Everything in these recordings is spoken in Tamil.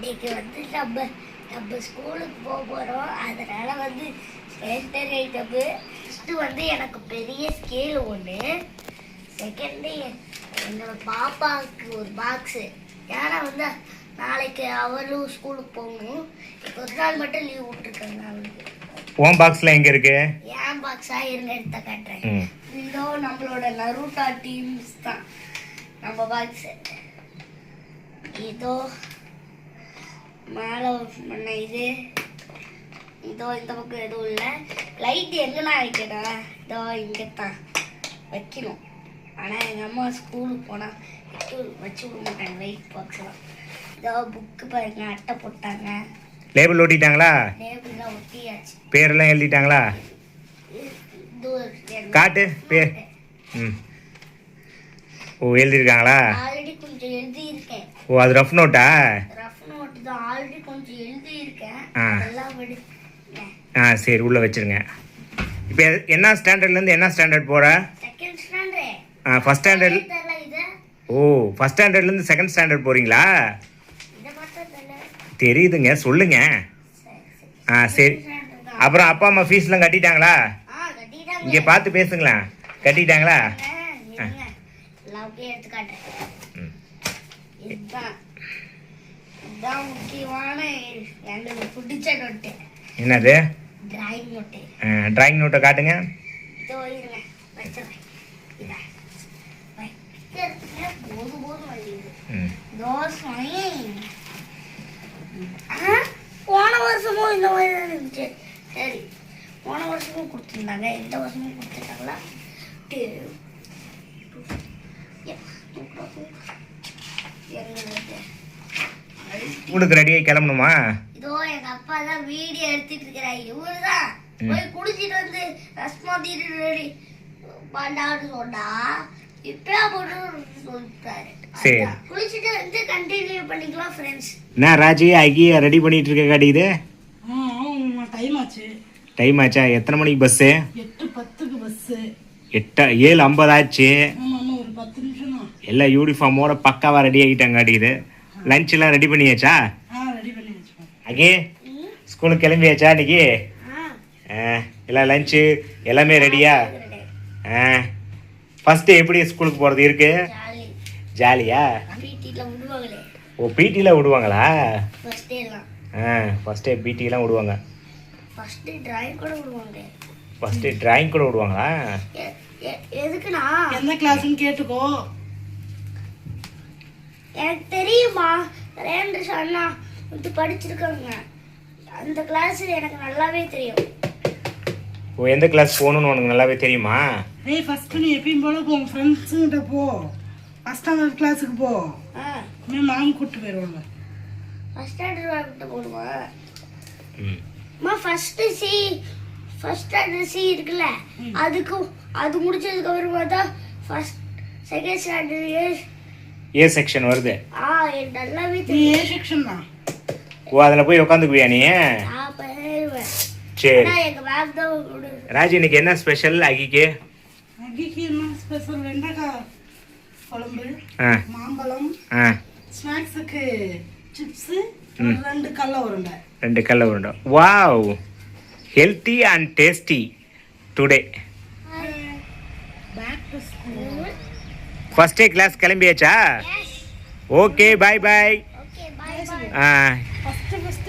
இன்னைக்கு வந்து நம்ம நம்ம ஸ்கூலுக்கு போக போகிறோம் அதனால வந்து ஸ்டேஷனரி ஐட்டமு ஃபஸ்ட்டு வந்து எனக்கு பெரிய ஸ்கேல் ஒன்று செகண்டு என்னோட பாப்பாவுக்கு ஒரு பாக்ஸு ஏன்னா வந்து நாளைக்கு அவளும் ஸ்கூலுக்கு போகணும். இப்போ ஒரு நாள் மட்டும் லீவ் விட்டுருக்காங்க அவளுக்கு. உன் பாக்ஸில் எங்கே இருக்கு? ஏன் பாக்ஸாக இருங்க எடுத்த காட்டுறேன். இதோ நம்மளோட நருட்டா டீம்ஸ் தான். நம்ம பாக்ஸ் இதோ மேலே பண்ண இது. இதோ இந்த பக்கம் எதுவும் இல்லை. லைட் எங்கண்ணா வைக்கணும் இதோ இங்கே தான் வைக்கணும். ஆனால் எங்கள் அம்மா ஸ்கூலுக்கு போனால் வச்சு வச்சு விட மாட்டாங்க லைட் பாக்ஸ்லாம் இதோ புக்கு பாருங்க அட்டை போட்டாங்க. லேபிள் ஓட்டிட்டாங்களா டேபிள்லாம் ஒட்டியாச்சு. பேரெல்லாம் எழுதிட்டாங்களா? காட்டு பேர் ம். ஓ எழுதியிருக்காங்களா? ஆல்ரெடி கொஞ்சம் எழுதியிருக்கேன். ஓ அது ரஃப் நோட்டா ரஃப் நோட் தான். ஆ. ஆ சரி உள்ளே வச்சிருங்க. இப்போ என்ன ஸ்டாண்டர்ட்லேருந்து என்ன ஸ்டாண்டர்ட் போகிற ஆ ஃபஸ்ட் ஸ்டாண்டர்ட் ஓ ஃபஸ்ட் ஸ்டாண்டர்ட்லேருந்து செகண்ட் ஸ்டாண்டர்ட் போகிறீங்களா தெரியுதுங்க சொல்லுங்க. ஆ சரி. அப்புறம் அப்பா அம்மா ஃபீஸ்லாம் கட்டிட்டாங்களா? ஆ கட்டிட்டாங்க. இங்கே பார்த்து பேசுங்களா கட்டிட்டாங்களா? இருங்க எல்லாம் அப்படியே எடுத்து காட்டுறேன் ம் இதுதான் முக்கியமான எங்களுக்கு பிடிச்ச நோட்டு. என்னது? Drawing note. ட்ராயிங் நோட்டை காட்டுங்க. போன வருஷமும் இந்த மாதிரி இருந்துச்சு. சரி. போன வருஷமும் கொடுத்துருந்தாங்க. இந்த வருஷமும் கொடுத்துருக்காங்களா. எங்களுக்கு ஸ்கூலுக்கு ரெடியாகி கிளம்பணுமா? இதோ எங்க அப்பா தான் வீடியோ எடுத்துட்டு இருக்கிறாரு. இவரு தான் ம். போய் குடிச்சிட்டு வந்து ரஸ்மா ரெடி பண்ணான்னு சொன்னா இப்பயே போட்டு சொல்லிட்டாரு. சரி. குளிச்சுட்டு வந்து கண்டினியூ பண்ணிக்கலாம் ஃப்ரெண்ட்ஸ் என்ன ராஜி ஐக்கிய ரெடி பண்ணிட்டு இருக்க ஆமாம்மா டைம் ஆச்சு. டைம் ஆச்சா? எத்தனை மணிக்கு பஸ்ஸு எட்டு பத்துக்கு பஸ்ஸு எட்டா ஏழு ஐம்பது ஆச்சு. எல்லாம் யூனிஃபார்மோட பக்காவாக ரெடி ஆகிட்டாங்க காட்டிக்குது லஞ்ச் எல்லாம் ரெடி பண்ணியாச்சா? அகே ஸ்கூலுக்கு கிளம்பியாச்சா இன்னைக்கு? ஆ, எல்லாம் லஞ்சு எல்லாமே ரெடியா ஆ. ஃபஸ்ட்டு எப்படி ஸ்கூலுக்கு போகிறது இருக்கு? ஜாலி. ஜாலியா? ஓ பிடியில் விடுவாங்களா? ஆ ஃபஸ்ட்டு பிடிலாம் விடுவாங்க. ஃபர்ஸ்ட் டிராயிங் கூட விடுவாங்க ஃபஸ்ட்டு டிராயிங் கூட விடுவாங்களா? எதுக்குண்ணா? எந்த கிளாஸ்னு கேட்டுக்கோ. எனக்கு தெரியுமா ரேண்டு அண்ணா வந்து படிச்சிருக்காங்க. அந்த கிளாஸ் எனக்கு நல்லாவே தெரியும். ஓ எந்த கிளாஸ் போகணுன்னு உனக்கு நல்லாவே தெரியுமா? ஏய் ஃபஸ்ட்டு நீ எப்பயும் போல போ ஃப்ரெண்ட்ஸுங்கிட்ட போ. ஃபஸ்ட் ஸ்டாண்டர்ட் கிளாஸுக்கு போ. ஆ. இனிமேல் மேம் கூப்பிட்டு போயிடுவாங்க ஃபர்ஸ்ட் ஸ்டாண்டர்ட் வாங்கிட்டு போடுவா ம். அம்மா first C first standard C இருக்குல்ல அதுக்கு அது முடிச்சதுக்கு அப்புறமா தான் first second standard A section வருது. ஏ செக்ஷன் தான். ஓ அதில் போய் உட்காந்துக்குவியா நீ? சரி. ராஜி இன்னைக்கு என்ன ஸ்பெஷல் அகிக்கு? அகிக்கு என்ன ஸ்பெஷல் வெண்டைக்காய் குழம்பு ஆ. மாம்பழம் ஸ்நாக்ஸுக்கு சிப்ஸு ரெண்டு கடல உருண்டை. ரெண்டு கல்ல உருண்டை. Wow healthy and tasty today back to school first day class கிளம்பியாச்சா? Okay bye bye okay bye bye ah. First first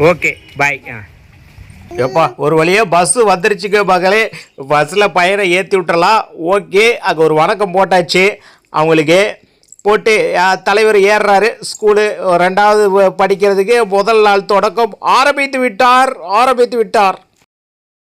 okay bye ஆ. எப்பா ஒரு வழியாக பஸ்ஸு வந்துருச்சுங்க மகளே. பஸ்ஸில் பையனை ஏற்றி விட்டுறலாம். ஓகே அங்கே ஒரு வணக்கம் போட்டாச்சு. அவங்களுக்கு போட்டு தலைவர் ஏறுறாரு. ஸ்கூலு ரெண்டாவது படிக்கிறதுக்கு முதல் நாள் தொடக்கம். ஆரம்பித்து விட்டார் ஆரம்பித்து விட்டார்.